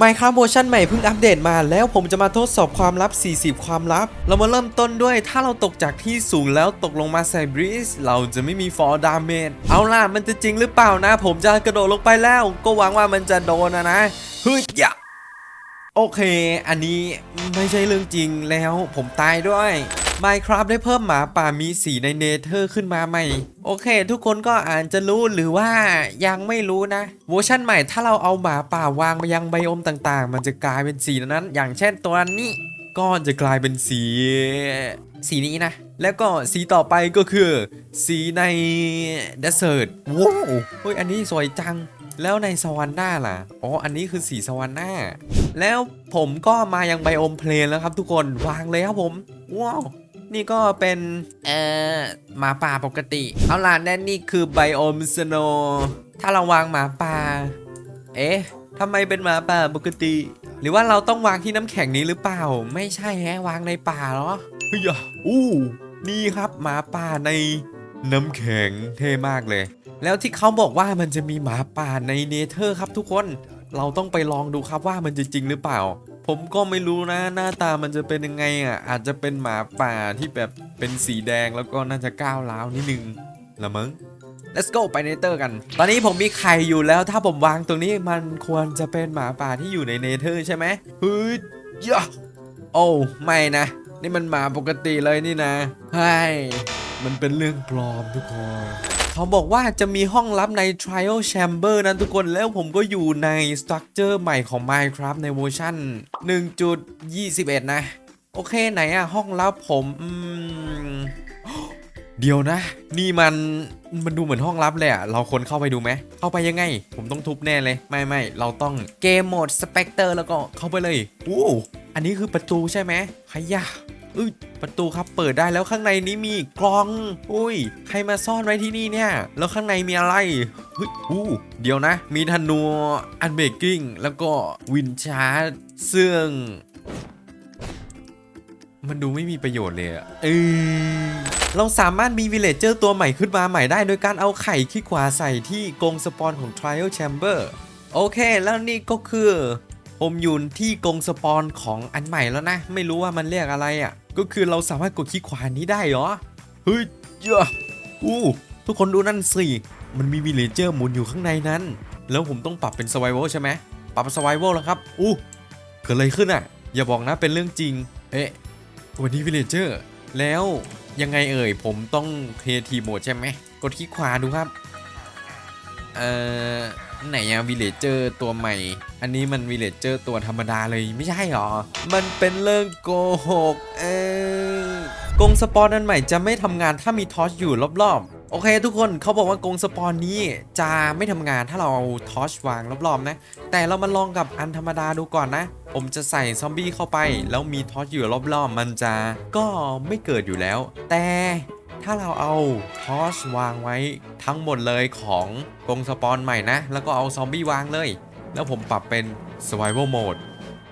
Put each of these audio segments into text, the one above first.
Minecraft เวอร์ชันใหม่เพิ่งอัปเดตมาแล้วผมจะมาทดสอบความลับ 40 ความลับ เรามาเริ่มต้นด้วยถ้าเราตกจากที่สูงแล้วตกลงมาใส่บริสเราจะไม่มีฟอร์ดาเมจเอาล่ะมันจะจริงหรือเปล่านะ ผมจะกระโดดลงไปแล้ว ก็หวังว่ามันจะโดนนะนะเฮ้ยยะ โอเค อันนี้ไม่ใช่เรื่องจริงแล้วผมตายด้วย Minecraft ได้เพิ่มหมาป่ามีสีในเนเธอร์ขึ้นมาใหม่ โอเค ทุกคนก็อาจจะรู้หรือว่ายังไม่รู้นะเวอร์ชันใหม่ถ้าเราเอาหมาป่าวางไปยังไบโอมต่างๆ มันจะกลายเป็นสีนั้น อย่างเช่นตัวนี้ก็จะกลายเป็นสี สีนี้นะ แล้วก็สีต่อไปก็คือ สีในเดสเ e ร์ตว้าวเฮ้ยอันนี้สวยจัง แล้วในสวรรค์หน้าล่ะ อ๋อ อันนี้คือสีสวรรค์หน้า แล้วผมก็มายังไบโอมเพลนแล้วครับทุกคน วางเลยครับผม ว้าวนี่ก็เป็น เอ่อหมาป่าปกติ เอาล่ะแน่นนี่คือไบโอมสโนถ้าเราวางหมาป่า เอ๊ะทำไมเป็นหมาป่าปกติ หรือว่าเราต้องวางที่น้ำแข็งนี้หรือเปล่า ไม่ใช่แฮะวางในป่าเหรอเฮ้ยอู้ นี่ครับหมาป่าในน้ำแข็งเท่มากเลย แล้วที่เขาบอกว่ามันจะมีหมาป่าในเนเธอร์ครับทุกคน เราต้องไปลองดูครับว่ามันจะจริงหรือเปล่า ผมก็ไม่รู้นะหน้าตามันจะเป็นยังไงอะอาจจะเป็นหมาป่าที่แบบเป็นสีแดงแล้วก็น่าจะก้าวร้าวนิดนึงละมั้ง let's go ไปเนเธอร์กัน ตอนนี้ผมมีไข่อยู่แล้วถ้าผมวางตรงนี้มันควรจะเป็นหมาป่าที่อยู่ในเนเธอร์ใช่ไหมเฮ้ยยะโอ้ไม่นะ นี่มันหมาปกติเลยนี่นะใช่มันเป็นเรื่องปลอมทุกคน เขาบอกว่าจะมีห้องลับใน Trial Chamber นะทุกคนแล้วผมก็อยู่ใน Structure ใหม่ของ Minecraft ในเวอร์ชัน1.21 นะ โอเคไหนอะห้องลับผมอืมเดี๋ยวนะ นี่มันมันดูเหมือนห้องลับเลยอะเราควรเข้าไปดูไหมเข้าไปยังไง ผมต้องทุบแน่เลย ไม่ไม่เราต้องเกมโหมดสเปกเตอร์แล้วก็เข้าไปเลยโอ้อันนี้คือประตูใช่ไหมขยะ อุ้ยประตูครับเปิดได้แล้วข้างในนี้มีกล่อง อุ้ย ใครมาซ่อนไว้ที่นี่เนี่ย แล้วข้างในมีอะไรเฮ้ยอู้เดี๋ยวนะ มีธนูอันเบกกิ้งแล้วก็วินชาร์ดซึ่งมันดูไม่มีประโยชน์เลยอะเออเราสามารถมีวิลเลจเจอร์ตัวใหม่ขึ้นมาใหม่ได้ โดยการเอาไข่ขี้ขวาใส่ที่กรงสปอนของ Trial Chamber โอเค แล้วนี่ก็คือ ผมอยู่ที่กรงสปอนของอันใหม่แล้วนะ ไม่รู้ว่ามันเรียกอะไรอะ่ะ ก็คือเราสามารถกดขี้ขวานี้ได้เหรอ เฮ้ยเจ้าอู้ทุกคนดูนั่นสิ มันมีวิลเลเจอร์หมุนอยู่ข้างในนั้น แล้วผมต้องปรับเป็น Survival ใช่ไหมปรับเป็น Survival แล้วครับ อู้เกิดอะไรขึ้นอะ อย่าบอกนะเป็นเรื่องจริง เอ๊ะวันนี้วิลเลเจอร์ แล้วยังไงเอ่ย ผมต้องเคทีโหมดใช่ไหม กดคลิกขวาดูครับ เอ่อ ไหนอะวิลเลเจอร์ตัวใหม่ อันนี้มันวิลเลเจอร์ตัวธรรมดาเลยไม่ใช่หรอ มันเป็นเรื่องโกหกเออกงสปอนอันใหม่จะไม่ทำงานถ้ามีทอชอยู่รอบๆ โอเค ทุกคนเขาบอกว่ากงสปอนนี้จะไม่ทำงานถ้าเราเอาทอชวางรอบๆนะ แต่เรามาลองกับอันธรรมดาดูก่อนนะ ผมจะใส่ซอมบี้เข้าไป แล้วมีทอชอยู่รอบๆ มันจะก็ไม่เกิดอยู่แล้ว แต่ ถ้าเราเอาทอร์ชวางไว้ทั้งหมดเลยของกรงสปอนใหม่นะ แล้วก็เอาซอมบี้วางเลย แล้วผมปรับเป็น survival mode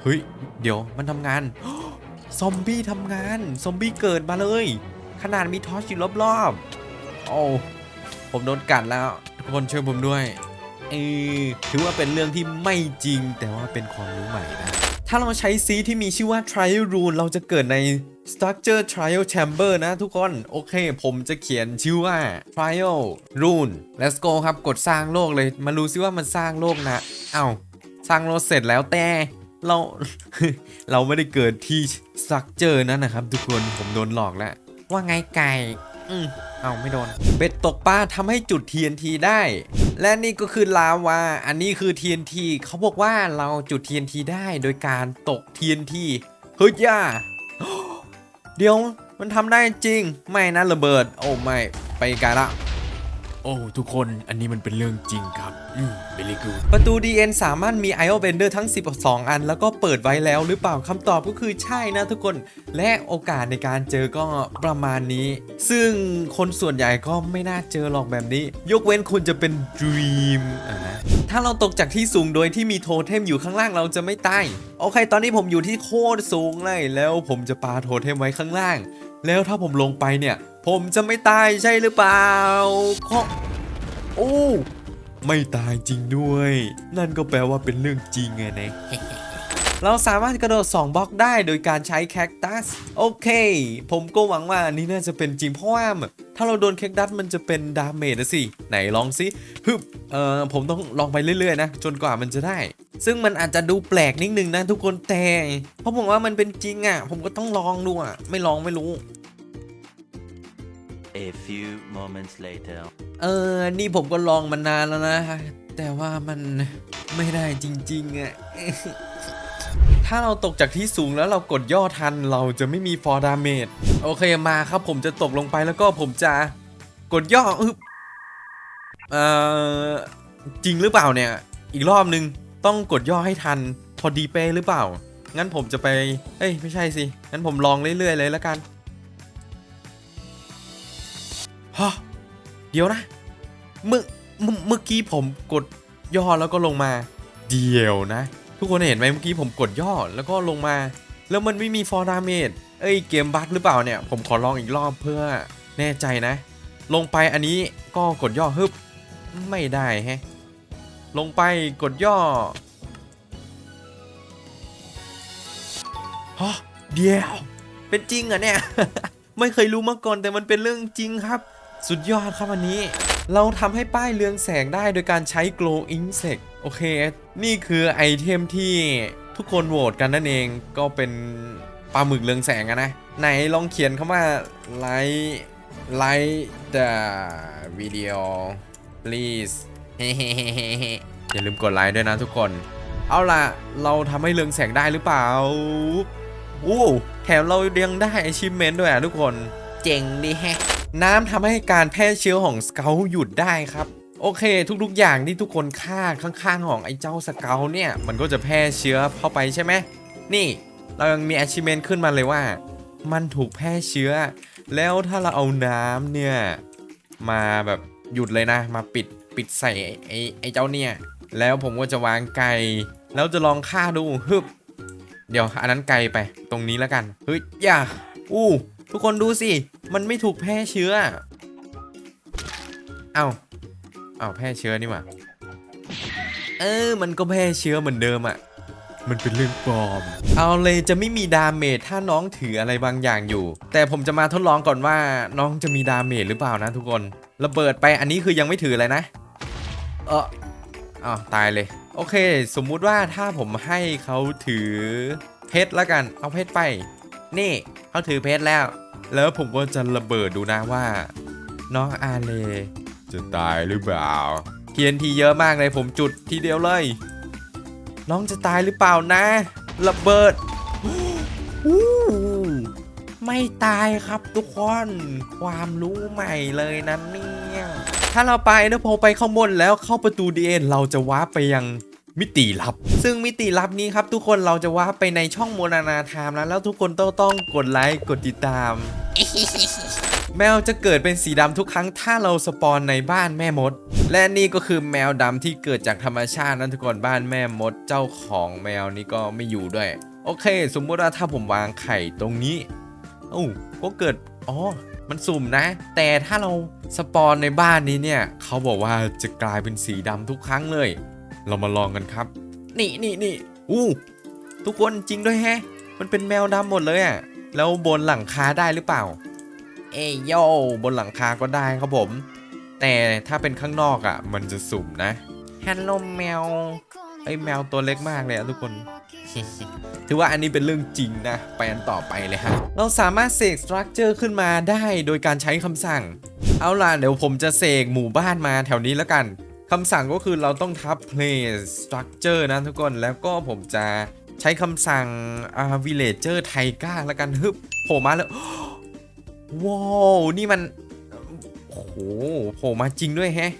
เฮ้ย เดี๋ยวมันทำงาน ซอมบี้ทำงาน ซอมบี้เกิดมาเลย ขนาดมีทอร์ชอยู่รอบๆโอ้ผมโดนกัดแล้ว ทุกคนช่วยผมด้วยเออถือว่าเป็นเรื่องที่ไม่จริงแต่ว่าเป็นความรู้ใหม่นะ ถ้าเราใช้ซีที่มีชื่อว่า Trial Rune เราจะเกิดใน Structure Trial Chamber นะทุกคน โอเค ผมจะเขียนชื่อว่า Trial Rune Let's go ครับ กดสร้างโลกเลย มาดูซิว่ามันสร้างโลกนะ เอ้า สร้างโลกเสร็จแล้วแต่เรา เราไม่ได้เกิดที่ Structure นั้นนะครับ ทุกคน ผมโดนหลอกแล้ว ว่าไงไก่อืมเอาไม่โดน เบ็ดตกปลาทำให้จุด TNT ได้ และนี่ก็คือลาวา อันนี้คือ TNT เขาบอกว่าเราจุด TNT ได้โดยการตก TNT เฮ้ยย่า เดี๋ยวมันทำได้จริง ไม่นะระเบิด โอ้ไม่ไปไกลละ โอ้ทุกคนอันนี้มันเป็นเรื่องจริงครับ อืมเบลีกูประตู DN สามารถมี IO Bender ทั้ง 12 อัน แล้วก็เปิดไว้แล้วหรือเปล่าคำตอบก็คือใช่นะทุกคน และโอกาสในการเจอก็ประมาณนี้ ซึ่งคนส่วนใหญ่ก็ไม่น่าเจอหรอกแบบนี้ ยกเว้นคุณจะเป็น Dream อะนะถ้าเราตกจากที่สูงโดยที่มีโทเทมอยู่ข้างล่างเราจะไม่ตายโอเค ตอนนี้ผมอยู่ที่โคตรสูงเลยแล้วผมจะปาโทเทมไว้ข้างล่าง แล้วถ้าผมลงไปเนี่ย ผมจะไม่ตายใช่หรือเปล่าข้อโอ้ไม่ตายจริงด้วย นั่นก็แปลว่าเป็นเรื่องจริงไงนะเราสามารถกระโดด 2 บล็อกได้โดยการใช้แคคตัส โอเค ผมก็หวังว่านนี้น่าจะเป็นจริงเพราะว่าถ้าเราโดนแคคตัสมันจะเป็นดาเมจนะสิ ไหนลองสิฮึบเอ่อผมต้องลองไปเรื่อยๆนะ จนกว่ามันจะได้ ซึ่งมันอาจจะดูแปลกนิดนึงนะทุกคนแต่เพราะผมว่ามันเป็นจริงอะ ผมก็ต้องลองดูอะ ไม่ลองไม่รู้ A few moments later. เออ นี่ผมก็ลองมานานแล้วนะ แต่ว่ามันไม่ได้จริงๆอะ่ะ ถ้าเราตกจากที่สูงแล้วเรากดย่อทันเราจะไม่มีฟอร์ดาเมจโอเคมาครับผมจะตกลงไปแล้วก็ผมจะกดย่ออึบเอ่อจริงหรือเปล่าเนี่ย อีกรอบนึง ต้องกดย่อให้ทันพอดีเป้หรือเปล่า งั้นผมจะไป เอ้ยไม่ใช่สิ งั้นผมลองเรื่อยๆเลยแล้วกันฮะเดี๋ยวนะ เมื่อเมื่อเมื่อกี้ผมกดย่อแล้วก็ลงมา เดียวนะ ทุกคนเห็นไหมเมื่อกี้ผมกดย่อแล้วก็ลงมา แล้วมันไม่มีฟอร์ดาเมจเอ้ยเกมบั๊กหรือเปล่าเนี่ย ผมขอลองอีกรอบเพื่อแน่ใจนะ ลงไปอันนี้ก็กดย่อฮึบไม่ได้แฮะ ลงไปกดย่อฮะเดียว เป็นจริงเหรอะเนี่ย ไม่เคยรู้มาก่อนแต่มันเป็นเรื่องจริงครับ สุดยอดครับอันนี้ เราทำให้ป้ายเรืองแสงได้โดยการใช้ glow insect โอเค นี่คือไอเทมที่ทุกคนโหวตกันนั่นเองก็เป็นปลาหมึกเรืองแสงอะนะ ไหนลองเขียนคำว่า like like the video please อย่าลืมกดไลค์ด้วยนะทุกคน เอาล่ะ เราทำให้เรืองแสงได้หรือเปล่าโอ้แถมเรายังได้ achievement ด้วยอะทุกคน เจ๋งดีแฮะ น้ำทำให้การแพร่เชื้อของสเกลหยุดได้ครับ โอเค ทุกๆอย่างที่ทุกคนฆ่าข้างๆของไอ้เจ้าสเกลเนี่ย มันก็จะแพร่เชื้อเข้าไปใช่ไหม นี่เรายังมี achievement ขึ้นมาเลยว่า มันถูกแพร่เชื้อ แล้วถ้าเราเอาน้ำเนี่ย มาแบบหยุดเลยนะ มาปิด ปิดใส่ไอ้ไอ้เจ้าเนี่ย แล้วผมก็จะวางไก่แล้วจะลองฆ่าดูฮึบเดี๋ยวอันนั้นไกลไปตรงนี้แล้วกันเฮ้ยอย่าอู้ทุกคนดูสิ มันไม่ถูกแพร่เชื้อเอ้าเอ้าแพร่เชื้อนี่หว่าเออ มันก็แพร่เชื้อเหมือนเดิมอะมันเป็นเรื่องปลอม เอาเลยจะไม่มีดาเมจถ้าน้องถืออะไรบางอย่างอยู่ แต่ผมจะมาทดลองก่อนว่าน้องจะมีดาเมจหรือเปล่านะทุกคน ระเบิดไปอันนี้คือยังไม่ถืออะไรนะ เอออ้าวตายเลย โอเค สมมุติว่าถ้าผมให้เขาถือเพชรและกัน เอาเพชรไป นี่เขาถือเพชรแล้ว แล้วผมก็จะระเบิดดูนะว่า น้องอาเล จะตายหรือเปล่าเทียนทีเยอะมากเลยผมจุดทีเดียวเลย น้องจะตายหรือเปล่านะ ระเบิดไม่ตายครับทุกคน ความรู้ใหม่เลยนะนี่ ถ้าเราไปนะพอไปข้างบนแล้วเข้าประตูดีเอ็นเราจะว้าร์ปไปยังมิติลับ ซึ่งมิติลับนี้ครับ ทุกคนเราจะว้าร์ปไปในช่องโมนานาไทม์แล้วแล้วทุกคนต้องต้องกดไลค์กดติดตาม แมวจะเกิดเป็นสีดำทุกครั้งถ้าเราสปอนในบ้านแม่มด และนี่ก็คือแมวดำที่เกิดจากธรรมชาตินะทุกคนบ้านแม่มดเจ้าของแมวนี้ก็ไม่อยู่ด้วย โอเค สมมุติว่าถ้าผมวางไข่ตรงนี้โอ้าก็เกิดอ๋อ มันสุ่มนะ แต่ถ้าเราสปอนในบ้านนี้เนี่ยเขาบอกว่าจะกลายเป็นสีดำทุกครั้งเลย เรามาลองกันครับ นี่นี่นี่อู้ทุกคนจริงด้วยแฮะ มันเป็นแมวดำหมดเลยอะ่ะแล้วบนหลังคาได้หรือเปล่า เอยโยบนหลังคาก็ได้ครับผม แต่ถ้าเป็นข้างนอกอะ่ะ มันจะสุ่มนะฮัลโหลแมวไอ้แมวตัวเล็กมากเลยอะทุกคน ถือว่าอันนี้เป็นเรื่องจริงนะไปอันต่อไปเลยฮะ เราสามารถเสกสตรัคเจอร์ขึ้นมาได้โดยการใช้คำสั่ง เอาล่ะเดี๋ยวผมจะเสกหมู่บ้านมาแถวนี้แล้วกันคำสั่งก็คือเราต้องทับ place structure นะทุกคนแล้วก็ผมจะใช้คำสั่งอ่า villager ไทก้าแล้วกันฮึบโผล่มาแล้วว้าวนี่มันโอ้โหโผล่มาจริงด้วยแฮะ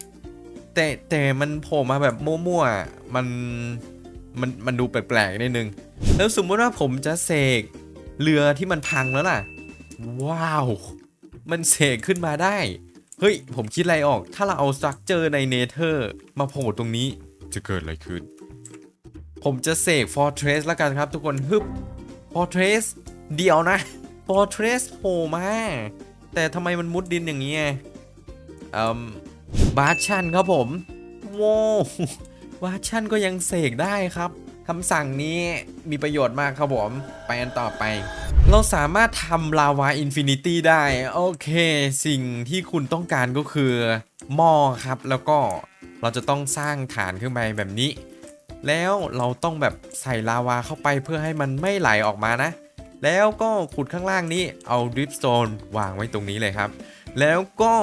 แต่แต่มันโผล่มาแบบมั่วๆมัน มันมันดูแปลกๆนิดนึง แล้วสมมติว่าผมจะเสกเรือที่มันพังแล้วล่ะ ว้าว มันเสกขึ้นมาได้ เฮ้ย ผมคิดอะไรออก ถ้าเราเอาสตรัคเจอร์ในเนเธอร์มาโผล่ตรงนี้ จะเกิดอะไรขึ้น ผมจะเสก Fortress แล้วกันครับทุกคนฮึบ Fortress เดียวนะ Fortress โผล่มา แต่ทำไมมันมุดดินอย่างนี้ยอ่มบาชันครับผม โว้ ววาชั่นก็ยังเสกได้ครับคำสั่งนี้มีประโยชน์มากครับผม ไปกันต่อไป เราสามารถทำลาวาอินฟินิตี้ได้ โอเค สิ่งที่คุณต้องการก็คือหม้อครับ แล้วก็เราจะต้องสร้างฐานขึ้นไปแบบนี้ แล้วเราต้องแบบใส่ลาวาเข้าไปเพื่อให้มันไม่ไหลออกมานะ แล้วก็ขุดข้างล่างนี้เอาดริฟสโตนวางไว้ตรงนี้เลยครับ แล้วก็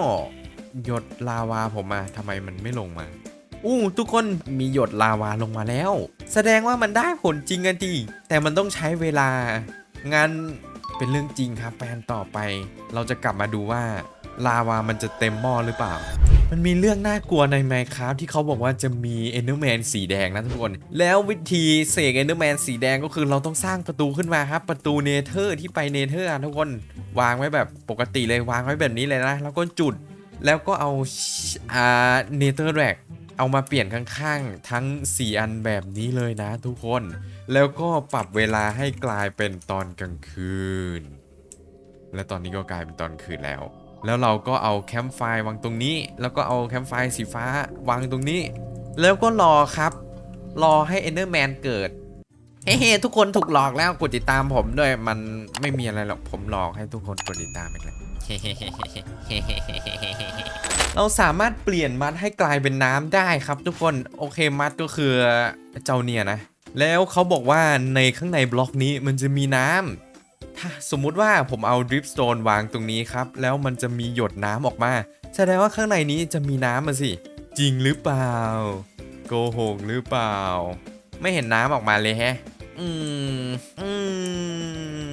หยดลาวาผมมาทำไมมันไม่ลงมา อู้ทุกคนมีหยดลาวาลงมาแล้ว แสดงว่ามันได้ผลจริงกันทีแต่มันต้องใช้เวลา งั้นเป็นเรื่องจริงครับไปนต่อไป เราจะกลับมาดูว่าลาวามันจะเต็มหม้อหรือเปล่า มันมีเรื่องน่ากลัวใน Minecraft ที่เขาบอกว่าจะมี Enderman สีแดงนะทุกคน แล้ววิธีเสก Enderman สีแดงก็คือเราต้องสร้างประตูขึ้นมาครับ ประตูเนเธอร์ที่ไปเนเธอร์ทุกคน วางไว้แบบปกติเลยวางไว้แบบนี้เลยนะ แล้วก็จุด แล้วก็เอาอ่าเนเธอร์แรก เอามาเปลี่ยนข้างๆ ทั้ง 4 อันแบบนี้เลยนะทุกคน แล้วก็ปรับเวลาให้กลายเป็นตอนกลางคืน และตอนนี้ก็กลายเป็นตอนคืนแล้ว แล้วเราก็เอาแคมป์ไฟวางตรงนี้ แล้วก็เอาแคมป์ไฟสีฟ้าวางตรงนี้ แล้วก็รอครับ รอให้เอนเดอร์แมนเกิด เฮ้ทุกคนถูกหลอกแล้วกดติดตามผมด้วย มันไม่มีอะไรหรอกผมหลอกให้ทุกคนกดติดตามอีกแล้ว เราสามารถเปลี่ยนมัดให้กลายเป็นน้ำได้ครับทุกคน โอเคมัดก็คือเจ้าเนี่ยนะ แล้วเขาบอกว่าในข้างในบล็อกนี้มันจะมีน้ำถ้าสมมุติว่าผมเอาดริปสโตนวางตรงนี้ครับ แล้วมันจะมีหยดน้ำออกมา แสดงว่าข้างในนี้จะมีน้ำมาสิ จริงหรือเปล่า โกหกหรือเปล่า ไม่เห็นน้ำออกมาเลยแฮะ อืม อืม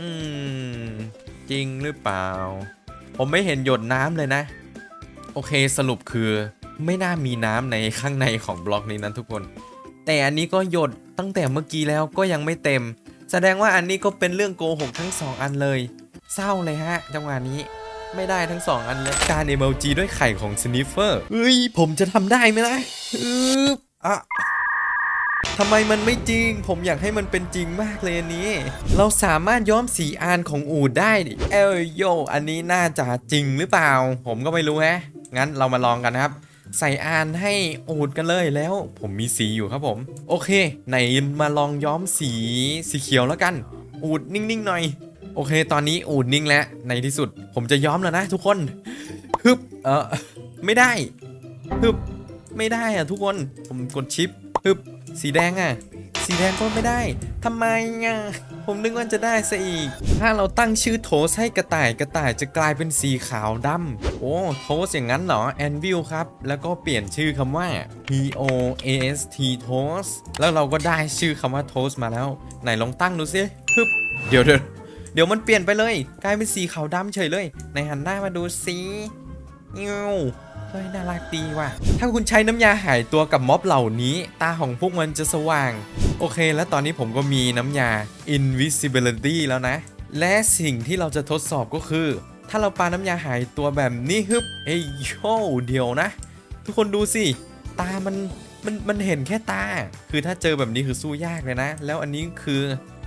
อืม จริงหรือเปล่า ผมไม่เห็นหยดน้ำเลยนะ โอเคสรุปคือไม่น่ามีน้ำในข้างในของบล็อกนี้นะทุกคน แต่อันนี้ก็หยดตั้งแต่เมื่อกี้แล้วก็ยังไม่เต็ม แสดงว่าอันนี้ก็เป็นเรื่องโกหกทั้งสองอันเลย เศร้าเลยฮะจังหวะนี้ไม่ได้ทั้งสองอันเลยการเอ l จีด้วยไข่ของสนิฟเฟอร์เฮ้ยผมจะทำได้ไหมล่ะออะ ทำไมมันไม่จริง ผมอยากให้มันเป็นจริงมากเลยอันนี้ เราสามารถย้อมสีอานของอูดได้ดิเอ้ยโย อันนี้น่าจะจริงหรือเปล่า ผมก็ไม่รู้แฮะ งั้นเรามาลองกันนะครับ ใส่อานให้อูดกันเลยแล้ว ผมมีสีอยู่ครับผม โอเค ไหนมาลองย้อมสีสีเขียวแล้วกัน อูดนิ่งๆหน่อย โอเค ตอนนี้อูดนิ่งแล้ว ในที่สุด ผมจะย้อมแล้วนะ ทุกคน ฮึบ เออไม่ได้ ฮึบ ไม่ได้อะทุกคน ผมกดชิป ฮึบ สีแดงอะสีแดงก็ไม่ได้ทำไมอะผมนึกว่าจะได้ซะอีก ถ้าเราตั้งชื่อโทสให้กระต่ายกระต่ายจะกลายเป็นสีขาวดำโอ้โทสอย่างนั้นเหรอแอนวิลครับ แล้วก็เปลี่ยนชื่อคำว่า P O A S T Toast แล้วเราก็ได้ชื่อคำว่า Toast มาแล้ว ไหนลองตั้งดูสิฮึบเดี๋ยวเดี๋ยวเดี๋ยวมันเปลี่ยนไปเลย กลายเป็นสีขาวดำเฉยเลย ในหันหน้ามาดูสิเงี้ว เฮ้ยน่ารักดีว่ะ ถ้าคุณใช้น้ำยาหายตัวกับม็อบเหล่านี้ ตาของพวกมันจะสว่าง โอเค แล้วตอนนี้ผมก็มีน้ำยา invisibility แล้วนะ และสิ่งที่เราจะทดสอบก็คือ ถ้าเราปาน้ำยาหายตัวแบบนี้ฮึบเอ้ยโยเดียวนะ ทุกคนดูสิ ตามันมันมันเห็นแค่ตา คือถ้าเจอแบบนี้คือสู้ยากเลยนะ แล้วอันนี้คือ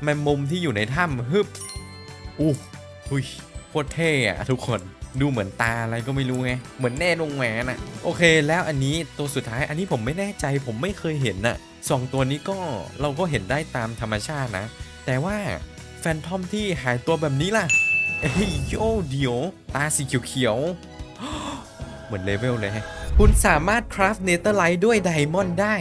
แมมมุมที่อยู่ในถ้ำฮึบอู้หุยโคตรเท่อะทุกคน ดูเหมือนตาอะไรก็ไม่รู้ไง เหมือนแน่ลงแหวนอะโอเค แล้วอันนี้ตัวสุดท้ายอันนี้ผมไม่แน่ใจผมไม่เคยเห็นน่ะสองตัวนี้ก็เราก็เห็นได้ตามธรรมชาตินะ แต่ว่าแฟนทอมที่หายตัวแบบนี้ล่ะ เอ้ยโยเดี๋ยว ตาสีเขียวๆเหมือนเลเวลเลยฮะ คุณสามารถคราฟเนเธอร์ไลท์ด้วยไดมอนด์ได้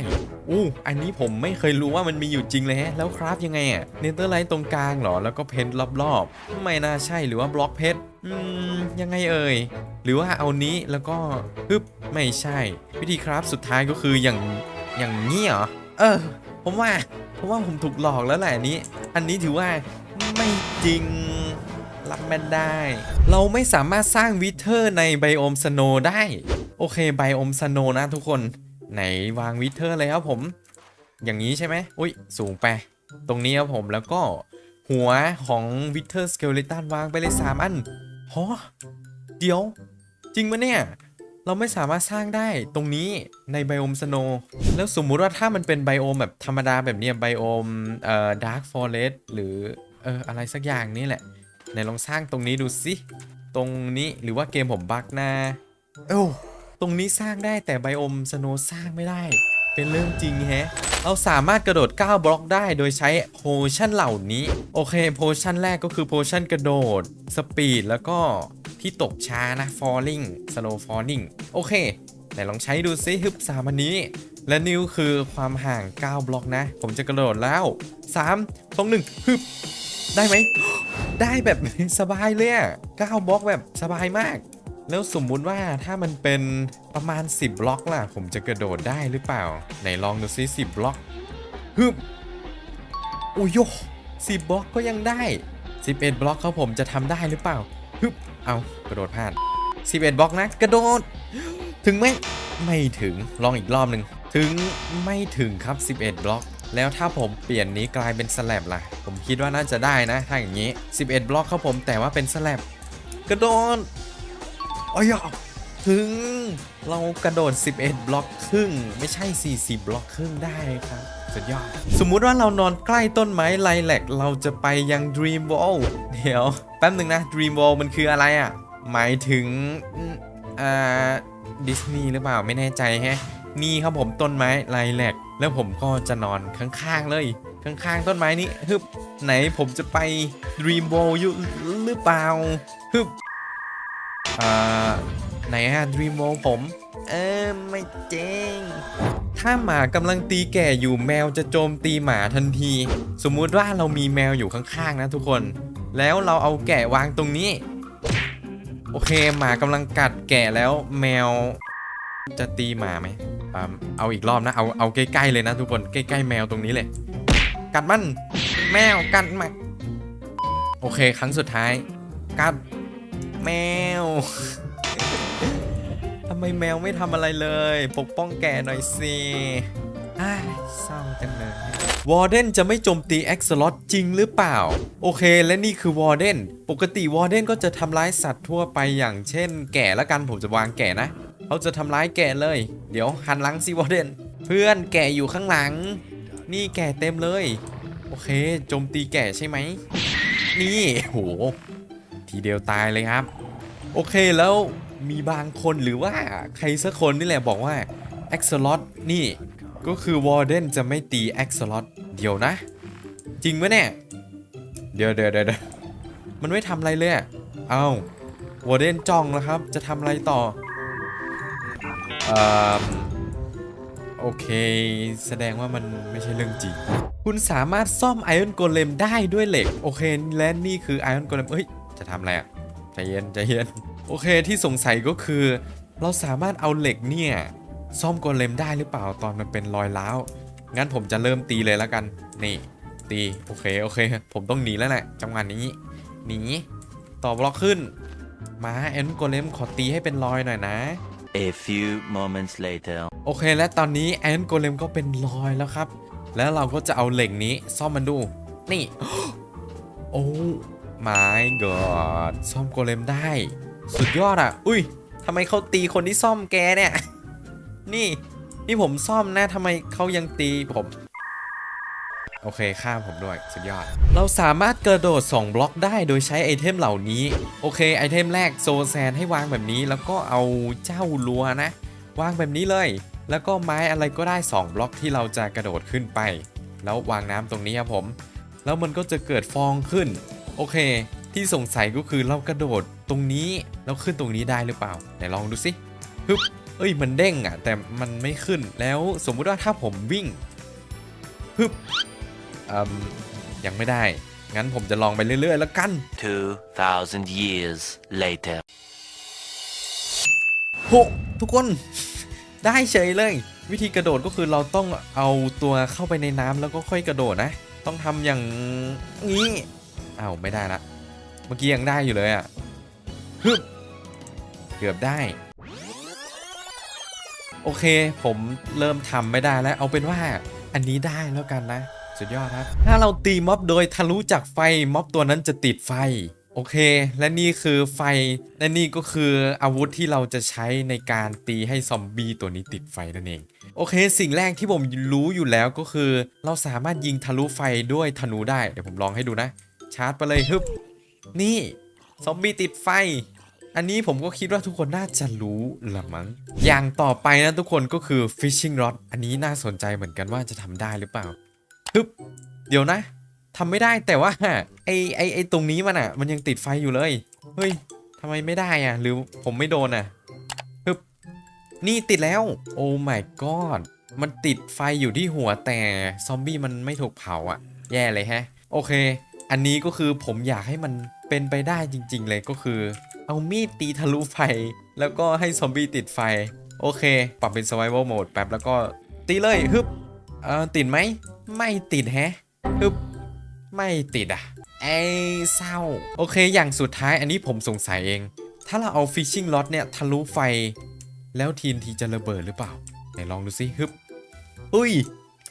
อู้อันนี้ผมไม่เคยรู้ว่ามันมีอยู่จริงเลยฮะ แล้วคราฟยังไงอะเนเธอร์ไลท์ตรงกลางเหรอ แล้วก็เพนท์รอบๆ ไม่น่าใช่หรือว่าบล็อกเพชรอืม ยังไงเอ่ย หรือว่าเอานี้แล้วก็ฮึบไม่ใช่ วิธีคราฟสุดท้ายก็คืออย่างอย่างนี้เหรอ เออ ผมว่าผมว่าผมถูกหลอกแล้วแหละอันนี้ อันนี้ถือว่าไม่จริงรับแม่นได้ เราไม่สามารถสร้างวิเทอร์ในไบโอมสโนได้ โอเคไบโอมสโนนะทุกคน ไหนวางวิเทอร์เลยครับผม อย่างนี้ใช่ไหมอุ้ยสูงไป ตรงนี้ครับผมแล้วก็หัวของวิเทอร์สเกลเลตันวางไปเลย 3 อันฮะเดี๋ยว จริงปะเนี่ย เราไม่สามารถสร้างได้ตรงนี้ในไบโอมสโนแล้วสมมุติว่าถ้ามันเป็นไบโอมแบบธรรมดาแบบนี้ไบโอมเอ่อดาร์กฟอเรสหรือเอออะไรสักอย่างนี่แหละไหนลองสร้างตรงนี้ดูสิ ตรงนี้หรือว่าเกมผมบั๊กนะเอ้า ตรงนี้สร้างได้แต่ไบโอมสโนสร้างไม่ได้ เป็นเรื่องจริงแฮะเราสามารถกระโดด 9 บล็อกได้โดยใช้โพชั่นเหล่านี้ โอเคโพชั่นแรกก็คือโพชั่นกระโดดสปีดแล้วก็ที่ตกช้านะ falling slow falling โอเคไหนลองใช้ดูซิฮึบสามอันนี้ และนิ้วคือความห่าง 9 บล็อกนะ ผมจะกระโดดแล้ว 3 2 1ฮึบได้ไหม ได้แบบสบายเลยอะ9บล็อกแบบสบายมาก แล้วสมมุติว่าถ้ามันเป็นประมาณ 10บล็อกล่ะ ผมจะกระโดดได้หรือเปล่า ไหนลองดูซิ10บล็อกฮึบอุ้ยโย10บล็อกก็ยังได้ 11 บล็อกเขาผมจะทำได้หรือเปล่าฮึบเอากระโดดพลาด11 บล็อกนะ กระโดด ถึงไหมไม่ถึงลองอีกรอบหนึ่งถึงไม่ถึงครับ 11 บล็อก แล้วถ้าผมเปลี่ยนนี้กลายเป็นสแลบล่ะ ผมคิดว่าน่าจะได้นะถ้าอย่างนี้ 11 บล็อกครับผมแต่ว่าเป็นสแลบกระโดด อ้ยอะถึงเรากระโดด 11 บล็อกครึ่ง ไม่ใช่ 40 บล็อกครึ่งได้ครับสุดยอด สมมุติว่าเรานอนใกล้ต้นไม้ไลแลกเราจะไปยัง Dream Wall เดี๋ยว แป๊บหนึ่งนะ Dream Wall มันคืออะไรอะ หมายถึง อ่า ดิสนีย์หรือเปล่าไม่แน่ใจแฮะ นี่ครับผมต้นไม้ไลแลกแล้วผมก็จะนอนข้างๆเลย ข้างๆ ต้นไม้นี้ฮึบไหนผมจะไป Dream World อยู่หรือเปล่าฮึบ อ่าไหนฮะ Dream World ผม เออไม่เจ๊งถ้าหมากำลังตีแก่อยู่แมวจะโจมตีหมาทันที สมมุติว่าเรามีแมวอยู่ข้างๆนะทุกคน แล้วเราเอาแกะวางตรงนี้ โอเคหมากำลังกัดแก่แล้วแมวจะตีหมาไหมเอาอีกรอบนะเอาเอาใกล้ๆเลยนะทุกคนใกล้ๆแมวตรงนี้เลย กัดมัน แมวกัดมาโอเค ครั้งสุดท้ายกัด แมวทำไมแมวไม่ทำอะไรเลย ปกป้องแกหน่อยสิอ้เศร้าจังเลยวอร์เดนจะไม่โจมตีแอ็กซ์ลอตจริงหรือเปล่า โอเคและนี่คือวอร์เดนปกติวอร์เดนก็จะทำร้ายสัตว์ทั่วไปอย่างเช่น แก่ละกันผมจะวางแก่นะเขาจะทำร้ายแก่เลย เดี๋ยวหันหลังสิวอร์เดนเพื่อนแก่อยู่ข้างหลัง นี่แก่เต็มเลย โอเคโจมตีแก่ใช่ไหมนี่โห ทีเดียวตายเลยครับ โอเคแล้วมีบางคนหรือว่าใครสักคนนี่แหละบอกว่า a x o l o t นี่ก็คือ Warden จะไม่ตี a x o l o t เดียวนะ จริงไหมเนี่ยเดี๋ยวเดี๋ยวเดี๋ยวเดี๋ยวมันไม่ทำอะไรเลยอะเอ้า Warden จ้องแล้วครับ จะทำอะไรต่อเอ่อโอเค แสดงว่ามันไม่ใช่เรื่องจริง คุณสามารถซ่อมไอออนโกเลมได้ด้วยเหล็ก โอเค และนี่คือไอออนโกเลมเอ้ย จะทำอะไรอะใจเย็นใจเย็น โอเคที่สงสัยก็คือ เราสามารถเอาเหล็กเนี่ยซ่อมโกเลมได้หรือเปล่าตอนมันเป็นรอยร้าวงั้นผมจะเริ่มตีเลยแล้วกัน นี่ ตีโอเคโอเค ผมต้องหนีแล้วแหละจังหวะนี้หนีต่อบล็อกขึ้นมาแอนโกเลมขอตีให้เป็นรอยหน่อยนะ A few moments later. โอเคและตอนนี้แอนโกเลมก็เป็นรอยแล้วครับ แล้วเราก็จะเอาเหล็กนี้ซ่อมมันดู นี่ โอ้ my god ซ่อมโกเลมได้ สุดยอดอะ อุ้ยทำไมเขาตีคนที่ซ่อมแกเนี่ย นี่ นี่ผมซ่อมนะทำไมเขายังตีผมโอเคข้ามผมด้วย สุดยอด เราสามารถกระโดด 2 บล็อกได้โดยใช้ไอเทมเหล่านี้ โอเค ไอเทมแรกโซแซนให้วางแบบนี้แล้วก็เอาเจ้าลัวนะ วางแบบนี้เลย แล้วก็ไม้อะไรก็ได้ 2 บล็อกที่เราจะกระโดดขึ้นไป แล้ววางน้ำตรงนี้ครับผม แล้วมันก็จะเกิดฟองขึ้น โอเค ที่สงสัยก็คือเรากระโดดตรงนี้แล้วขึ้นตรงนี้ได้หรือเปล่าไหนลองดูสิฮึบเอ้ยมันเด้งอะแต่มันไม่ขึ้นแล้วสมมุติว่าถ้าผมวิ่งฮึบอืมยังไม่ได้ งั้นผมจะลองไปเรื่อย ๆ แล้วกัน 2,000 years later. โหทุกคน ได้เฉยเลย วิธีกระโดดก็คือเราต้องเอาตัวเข้าไปในน้ำแล้วก็ค่อยกระโดดนะ ต้องทำอย่างนี้ อ้าวไม่ได้ละ เมื่อกี้ยังได้อยู่เลยอะ่ะฮึบเกือบได้ โอเค ผมเริ่มทำไม่ได้แล้ว เอาเป็นว่าอันนี้ได้แล้วกันนะ สุดยอดครับ ถ้าเราตีม็อบโดยทะลุจากไฟม็อบตัวนั้นจะติดไฟโอเค และนี่คือไฟ และนี่ก็คืออาวุธที่เราจะใช้ในการตีให้ซอมบี้ตัวนี้ติดไฟนั่นเอง โอเค สิ่งแรกที่ผมรู้อยู่แล้วก็คือ เราสามารถยิงทะลุไฟด้วยธนูได้ เดี๋ยวผมลองให้ดูนะ ชาร์จไปเลยฮึบนี่ซอมบี้ติดไฟ อันนี้ผมก็คิดว่าทุกคนน่าจะรู้ละมั้ง อย่างต่อไปนะทุกคนก็คือ fishing rod อันนี้น่าสนใจเหมือนกันว่าจะทำได้หรือเปล่าฮึบเดี๋ยวนะทำไม่ได้แต่ว่าไอไอไอตรงนี้มันอะ มันยังติดไฟอยู่เลย เฮ้ยทำไมไม่ได้อะ หรือผมไม่โดนอะฮึบนี่ติดแล้ว โอ้ my god มันติดไฟอยู่ที่หัวแต่ซอมบี้มันไม่ถูกเผาอะ แย่เลยแฮะ โอเค อันนี้ก็คือผมอยากให้มันเป็นไปได้จริง ๆ เลยก็คือ เอามีดตีทะลุไฟ แล้วก็ให้ซอมบี้ติดไฟ โอเค ปรับเป็น survival mode แป๊บแล้วก็ตีเลยฮึบเออติดไหม ไม่ติดแฮะฮึบไม่ติดอะไอ้เศร้า โอเค อย่างสุดท้ายอันนี้ผมสงสัยเอง ถ้าเราเอา fishing rod เนี่ยทะลุไฟ แล้วทีนทีจะระเบิดหรือเปล่า ไหนลองดูสิฮึบ อุ้ย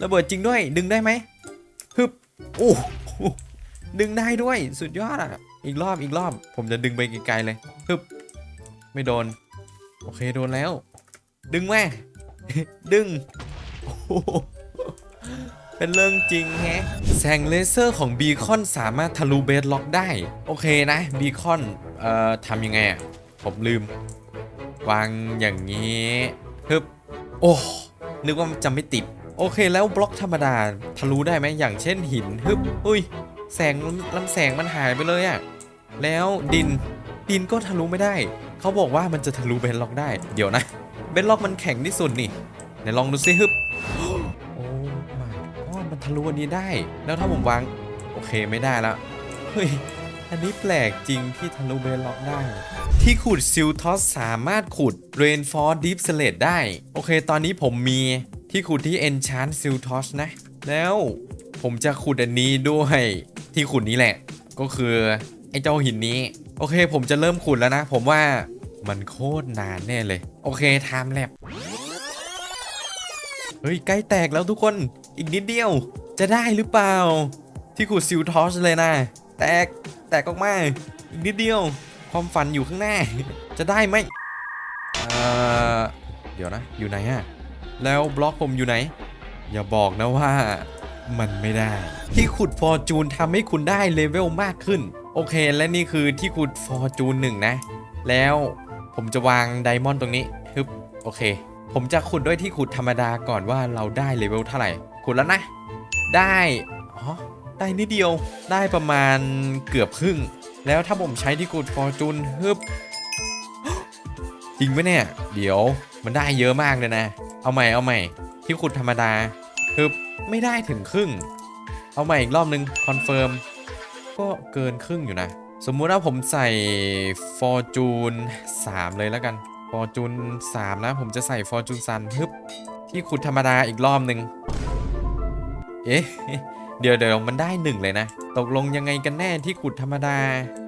ระเบิดจริงด้วย ดึงได้ไหมฮึบ โอ้ ดึงได้ด้วยสุดยอดอะ อีกรอบอีกรอบ ผมจะดึงไปไกลๆเลยฮึบไม่โดน โอเคโดนแล้ว ดึงแม่ดึงโอ้เป็นเรื่องจริงแฮะแสงเลเซอร์ของบีคอนสามารถทะลุเบสล็อกได้ โอเคนะบีคอนเอ่อทำยังไงอะ ผมลืม วางอย่างนี้ฮึบโอ้นึกว่าจะไม่ติด โอเคแล้วบล็อกธรรมดาทะลุได้ไหมอย่างเช่นหินฮึบอุ้ย แสงลำแสงมันหายไปเลยอะ่ะแล้วดินดินก็ทะลุไม่ได้ เขาบอกว่ามันจะทะลุเบนล็อกได้ เดี๋ยวนะ เบนล็อกมันแข็งที่สุดนี่ไหนลองดูซิฮึบโอ้ my god มันทะลุอันนี้ได้ แล้วถ้าผมวาง โอเคไม่ได้แล้ว เฮ้ย อันนี้แปลกจริงที่ทะลุเบนล็อกได้ ที่ขุดซิลทอสสามารถขุด Rainforest Deep Slate ได้ โอเค ตอนนี้ผมมีที่ขุดที่ Enchant s i l t o s นะ แล้วผมจะขุดอันนี้ด้วย ที่ขุดนี้แหละ ก็คือไอ้เจ้าหินนี้ โอเค ผมจะเริ่มขุดแล้วนะ ผมว่ามันโคตรนานแน่เลย โอเค Time Lab เฮ้ย ใกล้แตกแล้วทุกคนอีกนิดเดียว จะได้หรือเปล่า ที่ขุดซิลทอสเลยนะ แตกแตกออกมาอีกนิดเดียว ความฝันอยู่ข้างหน้า จะได้ไหมเออเดี๋ยวนะ อยู่ไหนอะแล้วบล็อกผมอยู่ไหน อย่าบอกนะว่า มันไม่ได้ ที่ขุดฟอร์จูนทำให้คุณได้เลเวลมากขึ้น โอเค และนี่คือที่ขุดฟอร์จูนหนึ่งนะ แล้วผมจะวางไดมอนด์ตรงนี้ฮึบโอเค ผมจะขุดด้วยที่ขุดธรรมดาก่อนว่าเราได้เลเวลเท่าไหร่ ขุดแล้วนะ ได้อ๋อได้นิดเดียวได้ประมาณเกือบครึ่ง แล้วถ้าผมใช้ที่ขุดฟอร์จูนฮึบจริงไหมเนี่ย เดี๋ยวมันได้เยอะมากเลยนะ เอาใหม่เอาใหม่ ที่ขุดธรรมดาฮึบ ไม่ได้ถึงครึ่ง เอาใหม่อีกรอบนึงคอนเฟิร์มก็เกินครึ่งอยู่นะ สมมุติว่าผมใส่ฟอร์จูน3เลยแล้วกันฟอร์จูน3นะ ผมจะใส่ฟอร์จูนซันฮึบที่ขุดธรรมดาอีกรอบนึง เอ๊ะ เดี๋ยวเดี๋ยวมันได้หนึ่งเลยนะ ตกลงยังไงกันแน่ที่ขุดธรรมดา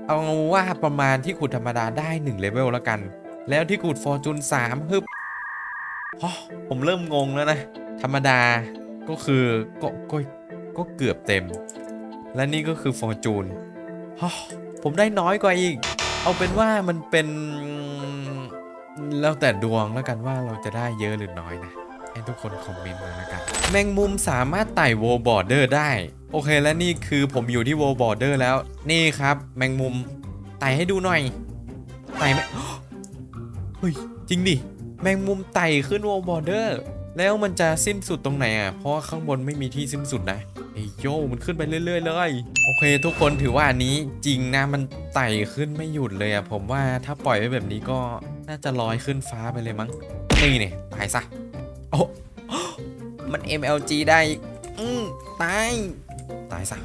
เอาว่าประมาณที่ขุดธรรมดาได้1เลเวลแล้วกัน แล้วที่ขุดฟอร์จูน3ฮึบอ๋อผมเริ่มงงแล้วนะ ธรรมดา ก็คือก็ก็ก็เกือบเต็ม และนี่ก็คือฟอร์จูนผมได้น้อยกว่าอีก เอาเป็นว่ามันเป็นแล้วแต่ดวงแล้วกันว่าเราจะได้เยอะหรือน้อยนะ ให้ทุกคนคอมเมนต์มาแล้วกัน แมงมุมสามารถไต่โวบอร์เดอร์ได้ โอเคและนี่คือผมอยู่ที่โวบอร์เดอร์แล้ว นี่ครับ แมงมุมไต่ให้ดูหน่อย ไต่ไหมเฮ้ย จริงดิ แมงมุมไต่ขึ้นโวบอร์เดอร์ แล้วมันจะสิ้นสุดตรงไหนอะ เพราะว่าข้างบนไม่มีที่สิ้นสุดนะไอ้โยมันขึ้นไปเรื่อยๆเลยโอเค ทุกคนถือว่าอันนี้จริงนะมันไต่ขึ้นไม่หยุดเลยอะผมว่าถ้าปล่อยไว้แบบนี้ก็น่าจะลอยขึ้นฟ้าไปเลยมั้งนี่เนี่ยตายซะโอ้มัน MLG ได้อีกอืมตายตายซะ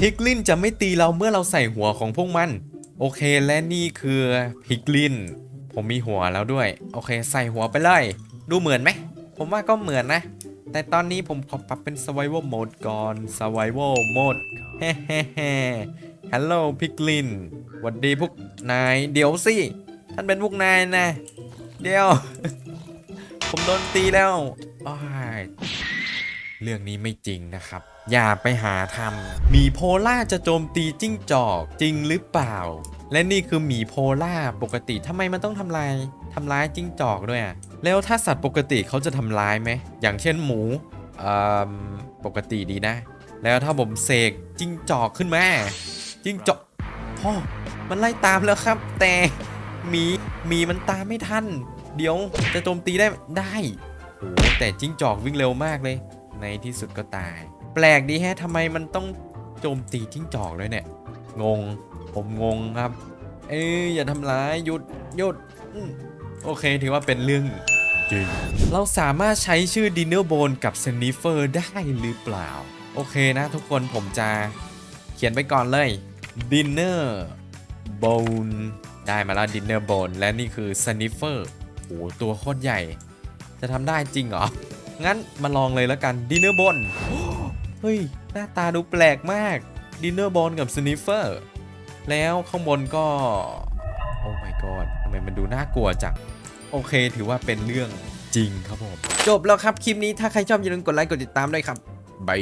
พิกลินจะไม่ตีเราเมื่อเราใส่หัวของพวกมัน โอเคและนี่คือพิกลินผมมีหัวแล้วด้วย โอเค ใส่หัวไปเลย ดูเหมือนไหม ผมว่าก็เหมือนนะ แต่ตอนนี้ผมขอปรับเป็น survival mode ก่อน survival mode เฮ้เฮ้เฮ้ hello พิกลินหวัดดีพวกนาย เดี๋ยวสิ ท่านเป็นพวกนายนะ เดี๋ยว ผมโดนตีแล้วอ้ยเรื่องนี้ไม่จริงนะครับ อย่าไปหาทำหมีโพล่าจะโจมตีจิ้งจอกจริงหรือเปล่า และนี่คือหมีโพล่าปกติทำไมมันต้องทำลายทำร้ายจิ้งจอกด้วยอะ แล้วถ้าสัตว์ปกติเขาจะทำร้ายไหม อย่างเช่นหมูปกติดีนะ แล้วถ้าผมเสกจิ้งจอกขึ้นมา จิ้งจอกพ่อมันไล่ตามแล้วครับ แต่หมีหมีมันตามไม่ทัน เดี๋ยวจะโจมตีได้ได้โอ้แต่จิ้งจอกวิ่งเร็วมากเลย ในที่สุดก็ตาย แปลกดีแฮะทำไมมันต้องโจมตีจิ้งจอกเลยเนี่ย งง ผมงงครับ เอ้ยอย่าทำร้ายหยุดหยุดโอเคถือว่าเป็นเรื่อง จริง เราสามารถใช้ชื่อ Dinner Bone กับ Sniffer ได้หรือเปล่า โอเคนะทุกคนผมจะเขียนไปก่อนเลย Dinner Bone ได้มาแล้ว Dinner Bone และนี่คือ Sniffer โอ้ตัวโคตรใหญ่ จะทำได้จริงเหรอ งั้นมาลองเลยแล้วกัน Dinner Bone เฮ้ย หน้าตาดูแปลกมาก Dinner Bone กับ Sniffer แล้วข้างบนก็ โอ้ my god ทำไมมันดูน่ากลัวจัง โอเค ถือว่าเป็นเรื่องจริงครับผม จบแล้วครับคลิปนี้ถ้าใครชอบอย่าลืมกดไลค์กดติดตามด้วยครับบาย